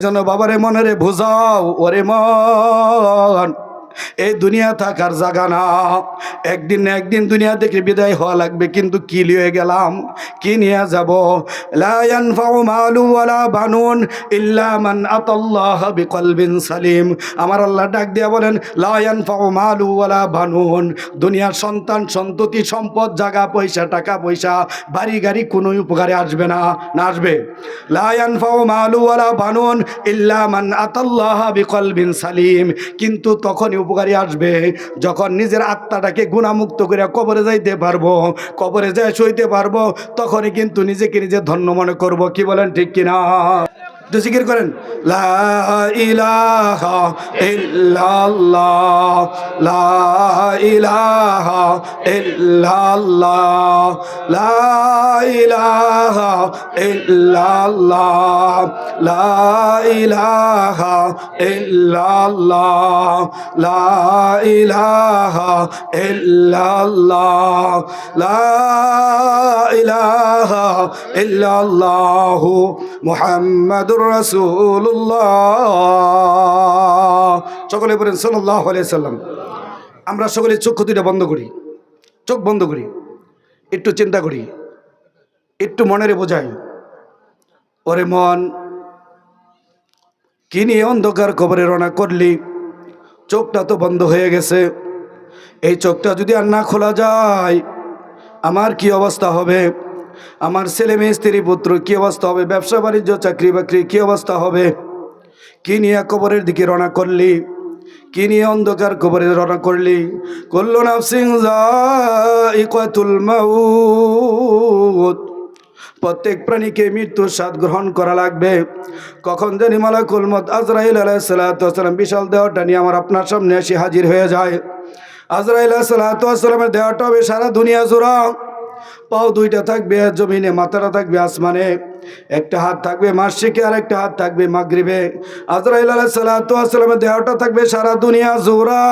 যেন বাবারে মনে রে বুঝাও ওরে মন। এই দুনিয়া থাকার জায়গা না। একদিন একদিন দুনিয়া থেকে বিদায় হওয়া লাগবে, কিন্তু কি লিয়ে গেলাম? কি নিয়ে যাব? বানুন ইল্লা মান আতাল্লাহ বিকলবিন সালিম। আমার আল্লাহ ডাক দিয়া বলেন, লা ইয়ানফাউ মালু বানুন। দুনিয়ার সন্তান, সন্ততি, সম্পদ, জায়গা, পয়সা, টাকা, পয়সা, বাড়ি, গাড়ি কোনো উপকারে আসবে না না আসবে। লা ইয়ানফাউ মালু ওয়ালা বানুন ইল্লা মান আতাল্লাহ বিকলবিন সালিম। কিন্তু তখনই উপকারী আসবে। যখন নিজের আত্মাটাকে গুণামুক্ত করে কবরে যাইতে পারব, কবরে যায় সইতে পারব, তখনই কিন্তু নিজেকে নিজে ধন্য মনে করব। কি বলেন ঠিক কিনা? তো জিকির করেন লা ইলাহা ইল্লাল্লাহ লা ইলাহা ইল্লাল্লাহ লা ইলাহা ইল্লাল্লাহ লা ইলাহা ইল্লাল্লাহ লা ইলাহা ইল্লাল্লাহ লা ইলাহা ইল্লাল্লাহ মুহাম্মাদুর সকলে বলেন আলাইহি সাল্লাম। আমরা সকলে চক্ষু দুইটা বন্ধ করি। চোখ বন্ধ করি। একটু চিন্তা করি। একটু মনের বোঝাই। ওরে মন, কি নিয়ে অন্ধকার খবরে রওনা করলি? চোখটা তো বন্ধ হয়ে গেছে। এই চোখটা যদি আর না খোলা যায়, আমার কি অবস্থা হবে? আমার ছেলে মেয়ে, স্ত্রী, পুত্র, কি অবস্থা হবে? ব্যবসা, বাণিজ্য, চাকরি, বাকরি, কি অবস্থা হবে? কি নিয়ে কবরের দিকে রওনা করলি? কি নিয়ে অন্ধকার কবরে রওনা করলি? করল না সিং প্রত্যেক প্রাণীকে মৃত্যুর স্বাদ গ্রহণ করা লাগবে। কখন জানি মালাকুল মত আজরাইল আলাইসালাম বিশাল দেহটা নিয়ে আমার আপনার সামনে এসে হাজির হয়ে যায়। আজরাইল সালাতামের দেহটা হবে সারা দুনিয়া জোড়া। পাও দুইটা থাকবে, জমিনে মাথাটা থাকবে আসমানে, একটা হাত থাকবে মার্শিকে আর একটা হাত থাকবে মাগরিবে। আজরাইল আলাইসালামের দেহটা থাকবে সারা দুনিয়া জোরা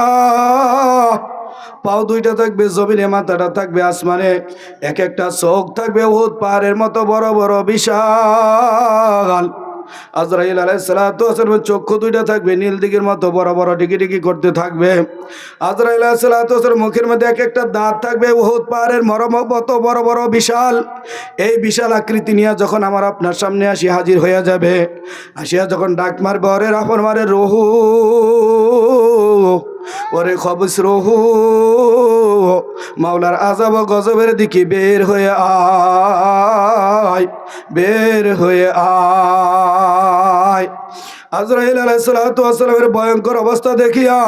পাও দুইটা থাকবে, জমিনে মাথাটা থাকবে আসমানে, এক একটা চোখ থাকবে উহুদ পাহাড়ের মতো বড় বড় বিশাল। আজরাইল আলাই সালাতামের চক্ষু দুইটা থাকবে, নীল দিকের মতো বড় বড় ডিগি ডিগি করতে থাকবে। আজরাইল আলাই সালাতামের মুখের মধ্যে এক একটা দাঁত থাকবে, উহুদ পাহাড়ের মরম মতো বড় বড় বিশাল। এই বিশাল আকৃতি নিয়ে যখন আমার আপনার সামনে আসি, হাজির হয়ে যাবে। আসিয়া যখন ডাক মারবে অরে রাফন মারে রহু, ওরে খবস রহু, মাওলার আজাব গজবের দিকে বের হয়ে আয়, বের হয়ে আয়। আজরাইল আলাইসালামের ভয়ঙ্কর অবস্থা দেখিয়া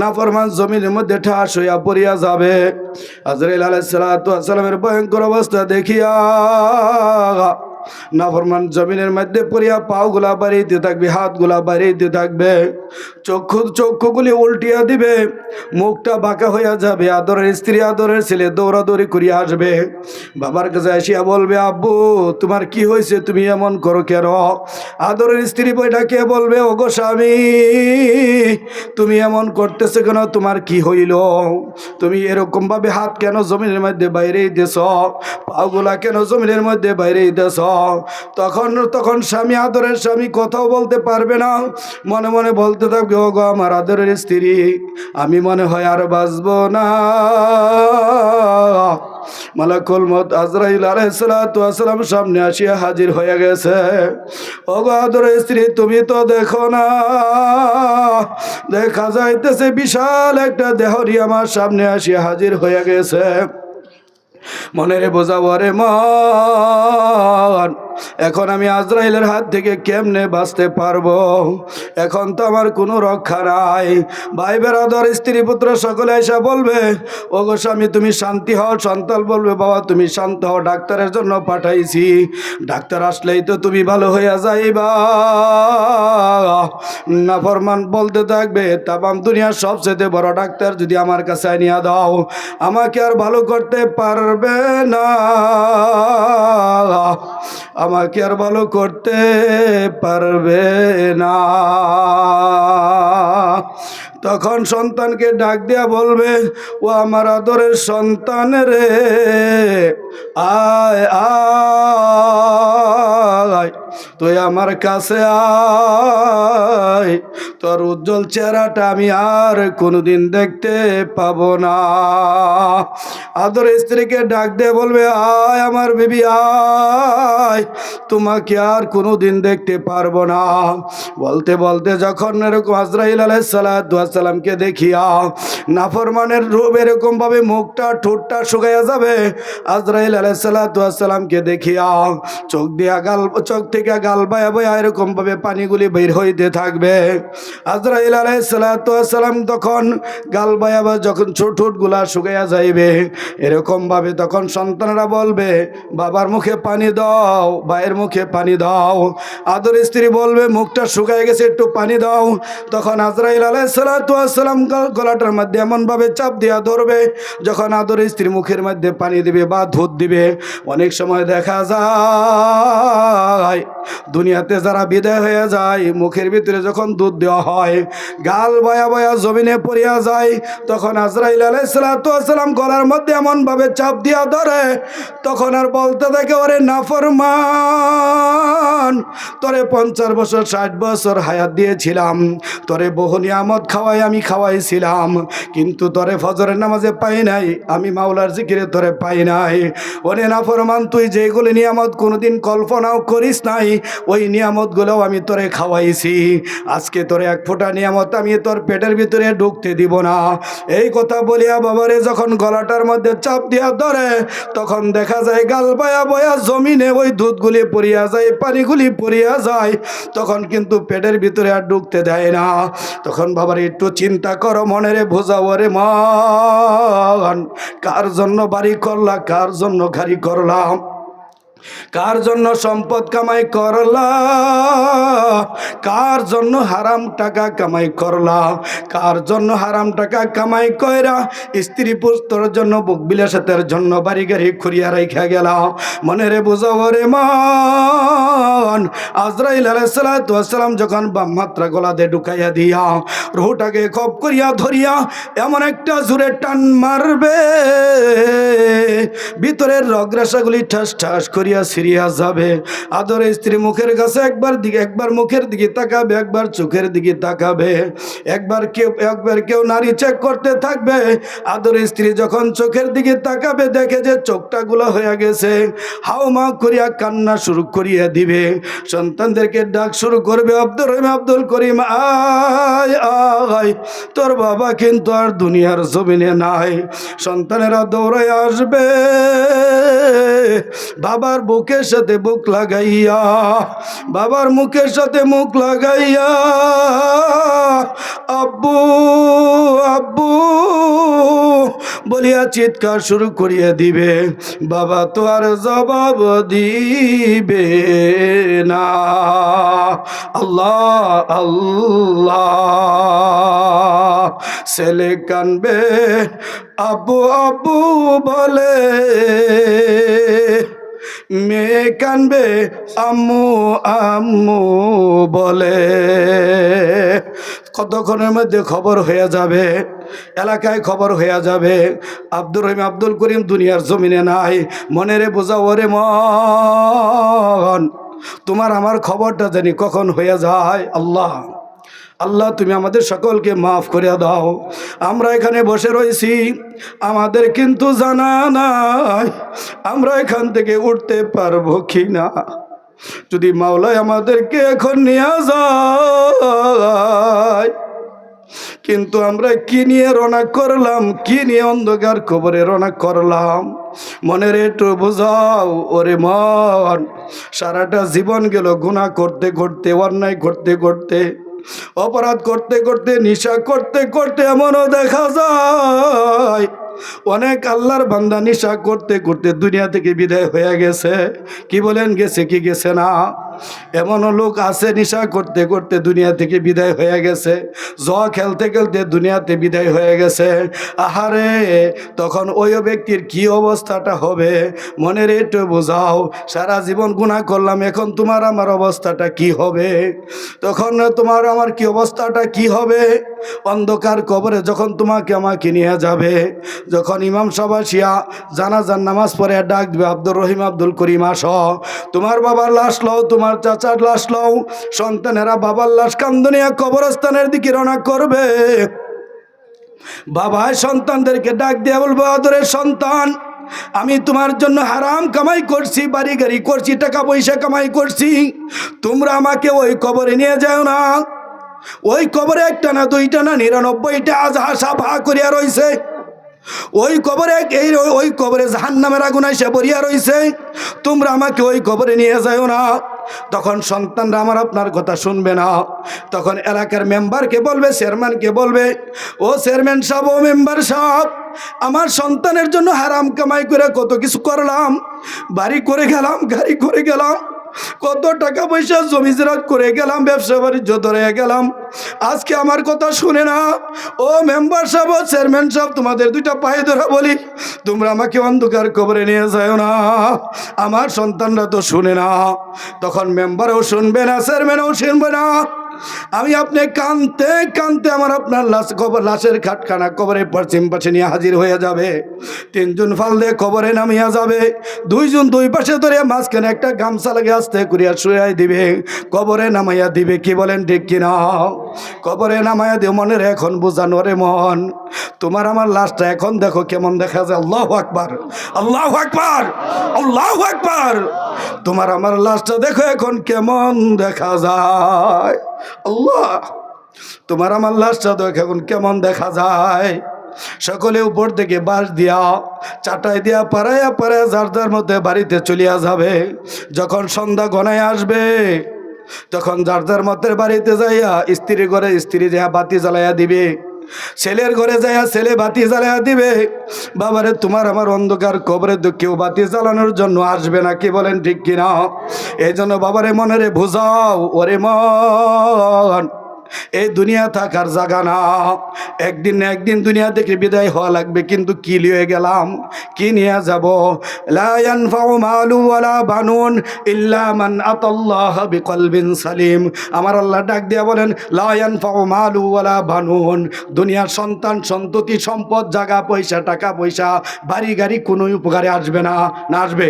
নাফরমান জমিনের মধ্যে ঠাস হইয়া পড়িয়া যাবে। আজরাইল আলাইসালামের ভয়ঙ্কর অবস্থা দেখিয়া নাফরমান জমিনের মধ্যে পড়িয়া পাওগুলা বাড়িতে থাকবে, হাতগুলা বাড়িতে থাকবে। চক্ষু, চক্ষুগুলি উল্টিয়া দিবে, মুখটা বাঁকা হইয়া যাবে, আদরের স্ত্রী, আদরের ছেলে দৌড়াদৌড়ি করিয়া আসবে। বাবার কাছে আসিয়া বলবে, আব্বু, তোমার কি হয়েছে? তুমি এমন করো কেন? আদরের স্ত্রী বইটা কে বলবে, ওগো স্বামী, তুমি এমন করতেছো কেন? তোমার কি হইল? তুমি এরকমভাবে হাত কেন জমিনের মধ্যে বাইরেই দেশ পাগুলা কেন জমিনের মধ্যে বাইরেই দেশ তখন তখন স্বামী আদরের স্বামী কথাও বলতে পারবে না। মনে মনে বলতে থাকবে ও গো আমার আদরের স্ত্রী, আমি মনে হয় আর বাঁচবো না। মালাকুল মত আজরাইল আলাইসালাম সামনে আসিয়া হাজির হয়ে গেছে। আদরের স্ত্রী, তুমি তো দেখো না। দেখা যাইতেছে বিশাল একটা দেহরি আমার সামনে আসিয়া হাজির হয়ে গেছে। মনের বোঝাবো রে মন। এখন আমি আজরাইলের হাত থেকে কেমনে বাঁচতে পারব? এখন তো আমার কোনো রক্ষা নাই। ভাই বেড়াদর স্ত্রী পুত্র সকলে এসে বলবে ও গো স্বামী, তুমি শান্তি হও সন্তান বলবে, বাবা, তুমি শান্ত হও, ডাক্তারের জন্য পাঠাইছি। ডাক্তার আসলেই তো তুমি ভালো হইয়া যাইবা। না, ফরমান বলতে থাকবে তাবাম দুনিয়ার সবচেয়ে বড় ডাক্তার যদি আমার কাছে আনিয়া দাও। আমাকে আর ভালো করতে পারবে না। আমাকে আর ভালো করতে পারবে না। তখন সন্তানকে ডাক দেয়া বলবে, ও আমার আদরের সন্তান রে, আয় আয়। তুই আমার কাছে আয়। তোর উজ্জ্বল চেহারাটা আমি আর কোনোদিন দেখতে পাবো না। আদর স্ত্রীকে ডাক দিয়ে বলবে, আয় আমার বেবি, আয়। তোমাকে আর কোনোদিন দেখতে পারব না। বলতে বলতে যখন এরকম আজরাইল আলাইসালামকে দেখিয়া নাফরমানের রূপ এরকম ভাবে মুখটা, ঠোঁটটা শুকাইয়া যাবে, আজরাইল আলাইসালামকে দেখিয়া চোখ দিয়ে গাল চোখ থেকে গাল বায়া এরকম ভাবে পানিগুলি বের হইতে থাকবে। আজরাইল আলাইসালাম তখন গাল বায়া যখন ছোট ঠোঁটগুলা শুকাইয়া যাইবে, এরকম ভাবে তখন সন্তানরা বলবে, বাবার মুখে পানি দাও, ভাইয়ের মুখে পানি দাও। আদর স্ত্রী বলবে, মুখটা শুকায় গেছে, একটু পানি দাও। তখন আজরাইল আলাইসালাম গলাটার মধ্যে এমনভাবে চাপ দিয়া ধরবে, যখন আদর স্ত্রী মুখের মধ্যে পানি দিবে বা ধুত দিবে। অনেক সময় দেখা যায় দুনিয়াতে যারা বিদায় হয়ে যায়, মুখের ভিতরে যখন দুধ দেওয়া হয়, গাল বয়া বয়া জমিনে পড়িয়া যায়, তখন আজরাইল আলাইসালাম গলার মধ্যে এমনভাবে চাপ দিয়া ধরে, তখন আর বলতে থাকে, ওরে নাফরমান, তোরে পঞ্চাশ বছর, ষাট বছর হায়াত দিয়েছিলাম, তোরে বহু নিয়ামত খাওয়াই আমি খাওয়াইছিলাম, কিন্তু তোরে ফজরের নামাজে পাই নাই, আমি মাওলার জিকিরে তোরে পাই নাই। ওরে নাফরমান, তুই যেগুলি নিয়ামত কোনোদিন কল্পনাও করিস নাই ওই নিয়ামতগুলোও আমি তোরে খাওয়াইছি। আজকে তোরে এক ফোঁটা নিয়ামত আমি তোর পেটের ভিতরে ঢুকতে দিব না। এই কথা বলিয়া বাবারে যখন গলাটার মধ্যে চাপ দিয়া ধরে, তখন দেখা যায় গাল বয়া বয়া জমিনে ওই দুধগুলি পড়িয়া যায়, পানিগুলি পড়িয়া যায়। তখন কিন্তু পেটের ভিতরে আর ঢুকতে দেয় না। তখন বাবার একটু চিন্তা করো মনেরে বোঝাও রে মান কার জন্য বাড়ি করলা, কার জন্য গাড়ি করলাম? কার জন্য সম্পদ কামাই করলা? কার জন্য হারাম টাকা কামাই করলা? কার জন্য হারাম টাকা কামাই কইরা স্ত্রী পুস্তর জন্য বুক বিলাসের জন্য বাড়ি গাড়ি খুঁড়িয়া রাইখা গেল? মনে রে বুঝাও রে মান। আজরাইল আলাইসালাম যখন বামমাত্রা গলাতে ঢুকাইয়া দিয়া রুহটাকে খপ করিয়া ধরিয়া এমন একটা জোরে টান মারবে, ভিতরের রগ্রাসাগুলি ঠাস ঠাস করিয়া সিরিয়া যাবে। আদরে স্ত্রী মুখের কাছে একবার দিকে একবার মুখের দিকে তাকাবে, একবার চোখের দিকে তাকাবে। একবার কেউ একবার কেউ নারী চেক করতে থাকবে। আদরে স্ত্রী যখন চোখের দিকে তাকাবে, দেখে যে চোখটা গুলো হয়ে গেছে। হাওমা করিয়া কান্না শুরু করিয়া দিবে। সন্তানদেরকে ডাক শুরু করবে, আব্দুর রহিম, আব্দুল করিম, আয় আয়। তোর বাবা কিন্তু আর দুনিয়ার জমিনে নাই। সন্তানেরা দৌড়ে আসবে। বাবার বুকের সাথে বুক লাগাইয়া, বাবার মুখের সাথে মুখ লাগাইয়া, আব্বু আব্বু, বলিয়া চিৎকার শুরু করিয়া দিবে। বাবা তো আর জবাব দিবে না। আল্লাহ আল্লাহ, ছেলে কানবে, আব্বু আব্বু বলে মেয়ে কানবে, আম্মু আম্মু বলে। কতক্ষণের মধ্যে খবর হয়ে যাবে? এলাকায় খবর হয়ে যাবে। আব্দুর রহিম আব্দুল করিম দুনিয়ার জমিনে নাই। মনেরে বোঝা ওরে মন। তোমার আমার খবরটা জানি কখন হয়ে যায়? আল্লাহ। আল্লাহ, তুমি আমাদের সকলকে মাফ করে দাও। আমরা এখানে বসে রয়েছি। আমাদের কিন্তু জানা নাই আমরা এখান থেকে উঠতে পারব কি না যদি মাওলায় আমাদেরকে এখন নিয়ে যায়। কিন্তু আমরা কি নিয়ে রওনা করলাম, কি নিয়ে অন্ধকার খবরে রওনা করলাম? মনের একটু বোঝাও, ওরে মন। সারাটা জীবন গেল গুণা করতে করতে, অন্যায় করতে করতে। অপরাধ করতে করতে, নিশা করতে করতে এমনও দেখা যায়। অনেক আল্লাহর বান্দা নিশা করতে করতে দুনিয়া থেকে বিদায় হয়ে গেছে। কি বলেন, গেছে কি গেছে না? এমনও লোক আছে নিশা করতে করতে দুনিয়া থেকে বিদায় হয়ে গেছে। জ খেলতে খেলতে দুনিয়াতে বিদায় হয়ে গেছে। আহারে, তখন ওই ব্যক্তির কি অবস্থাটা হবে? মনের একটু বোঝাও, সারা জীবন গুণা করলাম, এখন তোমার আমার অবস্থাটা কি হবে? তখন তোমার আমার কি অবস্থাটা কি হবে? অন্ধকার কবরে যখন তোমাকে আমাকে নিয়ে যাবে, যখন ইমাম সবাসিয়া জানাজার নামাজ পড়ে ডাক দিবে, আব্দুর রহিম, আব্দুল করিম, আস। তোমার বাবার লাশ লও, তোমার তোমার চাচার লাশ লও। সন্তানেরা বাবার লাশ কান্দনিয়া কবরস্থানের দিকে রওনা করবে। বাবা সন্তানদেরকে ডাক দিয়ে বলব, আদরের সন্তান, আমি তোমার জন্য হারাম কামাই করছি, বাড়ি গাড়ি করছি, টাকা পয়সা কামাই করছি। তোমরা আমাকে ওই কবরে নিয়ে যাও না। ওই কবরে একটা না দুইটা না নিরানব্বইটা আজ হাসা ভা করিয়া রইছে। ওই কবরে, এই ওই কবরে জাহান নামের আগুন এসে বরিয়া রইছে। তোমরা আমাকে ওই কবরে নিয়ে যাও না। তখন সন্তানরা আমার আপনার কথা শুনবে না। তখন এলাকার মেম্বারকে বলবে চেয়ারম্যানকে বলবে, ও চেয়ারম্যান সাহেব ও মেম্বার সাহেব আমার সন্তানের জন্য হারাম কামাই করে কত কিছু করলাম। বাড়ি করে গেলাম, গাড়ি করে গেলাম কত টাকা পয়সা জমি জেরাত করে গেলাম, ব্যবসা বাণিজ্য ধরে গেলাম। আজকে আমার কথা শুনে না। ও মেম্বার সাহেব, ও চেয়ারম্যান সাহেব, তোমাদের দুইটা পায়ে ধরা বলি। তোমরা আমাকে অন্ধকার কবরে নিয়ে যাও না। আমার সন্তানরা তো শুনে না। তখন মেম্বারও শুনবে না, চেয়ারম্যানও শুনবে না। আমি আপনি কানতে কানতে আমার আপনার লাশ কবর, লাশের খাটখানা কবরের পশ্চিম পাশে নিয়ে হাজির হয়ে যাবে। তিনজন ফাল দিয়ে কবরে নামিয়া যাবে। দুইজন দুই পাশে ধরে মাঝখানে একটা গামছা লাগে আস্তে করিয়া শুয়াই দিবে। কবরে নামাইয়া দিবে কি বলেন ঠিক কিনা? কবরে নামাইয়া দিয়ে মনের এখন বোঝানো রে মন। তোমার আমার লাশটা এখন দেখো কেমন দেখা যায়। আল্লাহ আকবার। আল্লাহ আকবার। আল্লাহ আকবার। তোমার আমার লাশটা দেখো এখন কেমন দেখা যায়। আল্লাহ, তোমার আমার লাশটা দেখো এখন কেমন দেখা যায়। সকলে উপর থেকে বাঁশ দিয়া, চাটাই দিয়া পাড়াইয়া পাড়াইয়া যার যার মধ্যে বাড়িতে চলিয়া যাবে। যখন সন্ধ্যা গনায় আসবে, তখন যার যার মতের বাড়িতে যাইয়া স্ত্রীর ঘরে স্ত্রী যাইয়া বাতি জ্বালাইয়া দিবে। ছেলের ঘরে যাইয়া ছেলে বাতি জ্বালাইয়া দিবে। বাবারে, তোমার আমার অন্ধকার কবরে তো কেউ বাতি জ্বালানোর জন্য আসবে না, কি বলেন ঠিক কিনা? এই জন্য বাবারে মনে রে বুঝাও, ওরে মন। এই দুনিয়া থাকার জায়গা না। একদিন একদিন দুনিয়া থেকে বিদায় হওয়া লাগবে, কিন্তু কি লিয়ে গেলাম? কি নিয়ে যাব? বানুন ইল্লা মান আতাল্লাহ বিকলবিন সালিম। আমার আল্লাহ ডাক দিয়া বলেন, লা ইয়ানফাউ মালু ওয়ালা বানুন। দুনিয়ার সন্তান, সন্ততি, সম্পদ, জায়গা, পয়সা, টাকা, পয়সা, বাড়ি, গাড়ি কোনো উপকারে আসবে না না আসবে।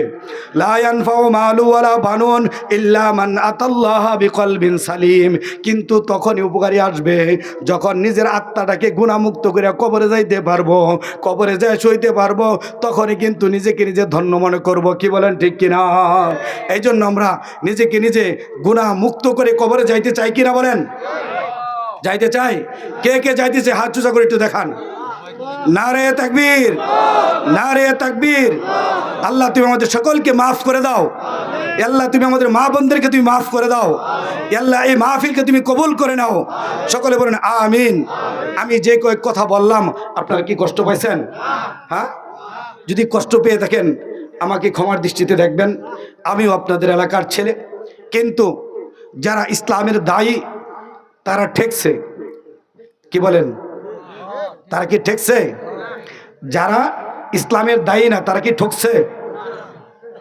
লা ইয়ানফাউ মালু ওয়ালা বানুন ইল্লা মান আতাল্লাহ বিকলবিন সালিম। কিন্তু তখনই উপকারী আসবে। যখন নিজের আত্মাটাকে গুণামুক্ত করে কবরে যাইতে পারব, কবরে যাই সইতে পারব, তখনই কিন্তু নিজেকে নিজে ধন্য মনে করব। কি বলেন ঠিক কিনা? এই জন্য আমরা নিজেকে নিজে গুণামুক্ত করে কবরে যাইতে চাই কিনা বলেন? যাইতে চাই। কে কে যাইতেছে? হাত চুচা করে একটু দেখান। না রে তাকবীর না রে তাকবীর। আল্লাহ, তুমি আমাদের সকলকে মাফ করে দাও। আল্লাহ, তুমি আমাদের মা বোনদেরকে তুমি মাফ করে দাও। আল্লাহ, এই মাহফিলকে তুমি কবুল করে নাও। সকলে বলেন, আমিন। আমি যে কয়েক কথা বললাম, আপনারা কি কষ্ট পাইছেন? হ্যাঁ? যদি কষ্ট পেয়ে থাকেন, আমাকে ক্ষমার দৃষ্টিতে দেখবেন। আমিও আপনাদের এলাকার ছেলে। কিন্তু যারা ইসলামের দায়ী, তারা ঠেকছে। কি বলেন? তারা কি ঠেকছে? যারা ইসলামের দায়ী না, তারা কি ঠকছে?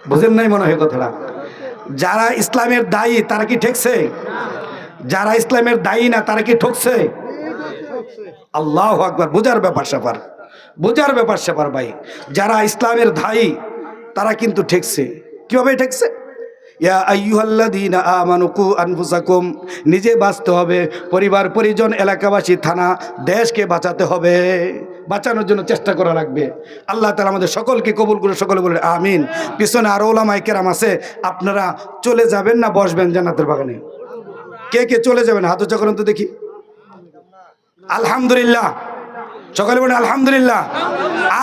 বুঝেন নাই মনে হয় কথাটা। যারা ইসলামের দায়ী, তারা কি ঠেকছে? যারা ইসলামের দায়ী না, তারা কি ঠকছে? আল্লাহ আকবার, বোঝার ব্যাপার স্যাপার। বোঝার ব্যাপার স্যাপার ভাই। যারা ইসলামের দায়ী, তারা কিন্তু ঠেকছে। কীভাবে ঠেকছে? ইয়া আইয়ুহাল্লাযীনা আমানু কু আনফুসাকুম। নিজে বাঁচতে হবে, পরিবার, পরিজন, এলাকাবাসী, থানা, দেশকে বাঁচাতে হবে। বাঁচানোর জন্য চেষ্টা করা লাগবে। আল্লাহ তালা আমাদের সকলকে কবুল করে সকলে বলে আমিন। পিছনে আরও ওলামাই কেরাম আছে, আপনারা চলে যাবেন না, বসবেন জান্নাতের বাগানে। কে কে চলে যাবেন? হাত উঁচা করেন তো দেখি। আলহামদুলিল্লাহ। সকলে বলেন, আলহামদুলিল্লাহ।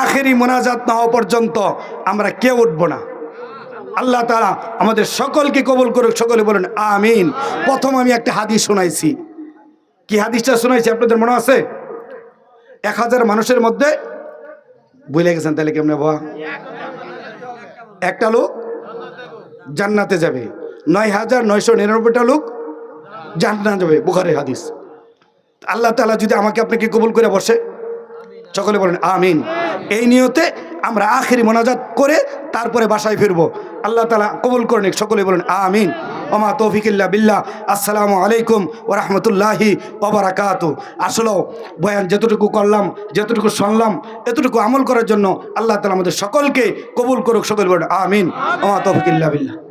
আখেরি মোনাজাত না হওয়া পর্যন্ত আমরা কেউ উঠবো না। আল্লাহ তারা আমাদের সকলকে কবুল করুক, সকলে বলেন, আমিন। প্রথম আমি একটা হাদিস শোনাইছি। কি হাদিসটা শোনাইছি, আপনাদের মনে আছে? এক হাজার মানুষের মধ্যে বুঝলে গেছেন তাহলে কেমনে বাবা? একটা লোক জান্নাতে যাবে। নয় হাজার নয়শো নিরানব্বইটা লোক জান্নাত যাবে, বুখারের হাদিস। আল্লাহ তালা যদি আমাকে আপনাকে কবুল করে বসে, সকলে বলেন, আমিন। এই নিয়তে আমরা আখেরি মোনাজাত করে তারপরে বাসায় ফিরবো। আল্লাহ তালা কবুল করে নিক। সকলে বলেন, আমিন। ওমা তৌফিকিল্লা বিল্লা আসসালামু আলাইকুম ও রহমতুল্লাহি ওবরাকাত আসলেও বয়ান যতটুকু করলাম, যতটুকু শুনলাম, এতটুকু আমল করার জন্য আল্লাহ তালা আমাদের সকলকে কবুল করুক। সকলে বলেন, আমিন। ওমা তৌফিকিল্লা বিল্লাহ।